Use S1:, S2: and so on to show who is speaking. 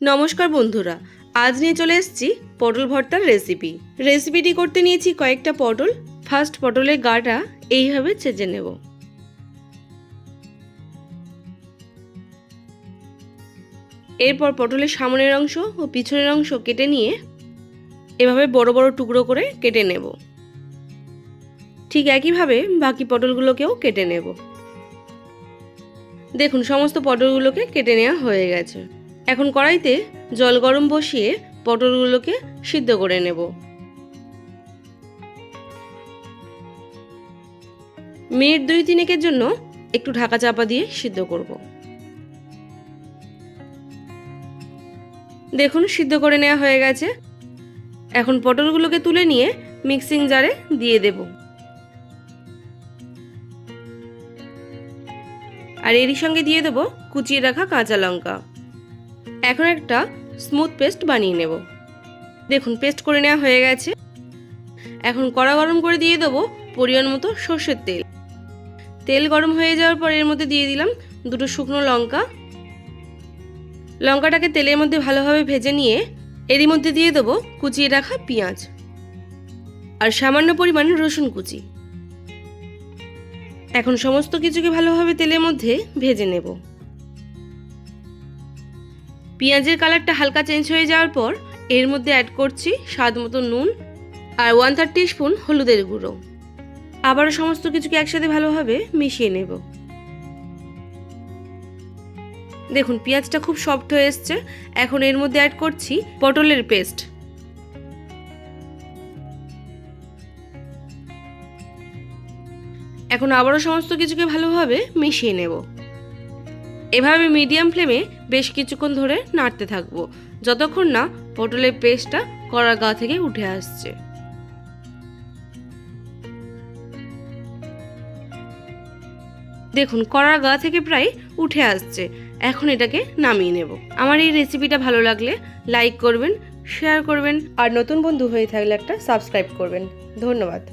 S1: নমস্কার বন্ধুরা, আজ নিয়ে চলে এসেছি পটল ভর্তার রেসিপি রেসিপিটি করতে নিয়েছি কয়েকটা পটল। ফার্স্ট পটলের গাটা এইভাবে চেজে নেব। এরপর পটলের সামনের অংশ ও পিছনের অংশ কেটে নিয়ে এভাবে বড় বড় টুকরো করে কেটে নেব। ঠিক একইভাবে বাকি পটলগুলোকেও কেটে নেব। দেখুন, সমস্ত পটলগুলোকে কেটে নেওয়া হয়ে গেছে। এখন কড়াইতে জল গরম বসিয়ে পটলগুলোকে সিদ্ধ করে নেব। মিনিট দুই তিনেকের জন্য একটু ঢাকা চাপা দিয়ে সিদ্ধ করব। দেখুন, সিদ্ধ করে নেওয়া হয়ে গেছে। এখন পটলগুলোকে তুলে নিয়ে মিক্সিং জারে দিয়ে দেব। আর এরই সঙ্গে দিয়ে দেবো কুচিয়ে রাখা কাঁচা লঙ্কা। এখন একটা স্মুথ পেস্ট বানিয়ে নেব। দেখুন পেস্ট করে নেওয়া হয়ে গেছে। এখন কড়া গরম করে দিয়ে দেবো পরিমাণ মতো সর্ষের তেল। তেল গরম হয়ে যাওয়ার পর এর মধ্যে দিয়ে দিলাম দুটো শুকনো লঙ্কা। লঙ্কাটাকে তেলের মধ্যে ভালোভাবে ভেজে নিয়ে এরই মধ্যে দিয়ে দেবো কুচিয়ে রাখা পেঁয়াজ। আর সামান্য পরিমাণ রসুন কুচি। এখন সমস্ত কিছুকে ভালোভাবে তেলের মধ্যে ভেজে নেব। পেঁয়াজের কালারটা হালকা চেঞ্জ হয়ে যাওয়ার পর এর মধ্যে অ্যাড করছি স্বাদ মতো নুন আর ওয়ান থার্টি স্পুন হলুদের গুঁড়ো। আবারও সমস্ত কিছুকে একসাথে ভালোভাবে মিশিয়ে নেব। দেখুন, পেঁয়াজটা খুব সফট হয়ে এসছে। এখন এর মধ্যে অ্যাড করছি পটলের পেস্ট এখন আবারও সমস্ত কিছুকে ভালোভাবে মিশিয়ে নেব। এভাবে মিডিয়াম ফ্লেমে বেশ কিছুক্ষণ ধরে নাড়তে থাকব। যতক্ষণ না পটলের পেস্টটা কড়ার গা থেকে উঠে আসছে। দেখুন, কড়ার গা থেকে প্রায় উঠে আসছে। এখন এটাকে নামিয়ে নেব। আমার এই রেসিপিটা ভালো লাগলে লাইক করবেন শেয়ার করবেন, আর নতুন বন্ধু হয়ে থাকলে একটা সাবস্ক্রাইব করবেন। ধন্যবাদ।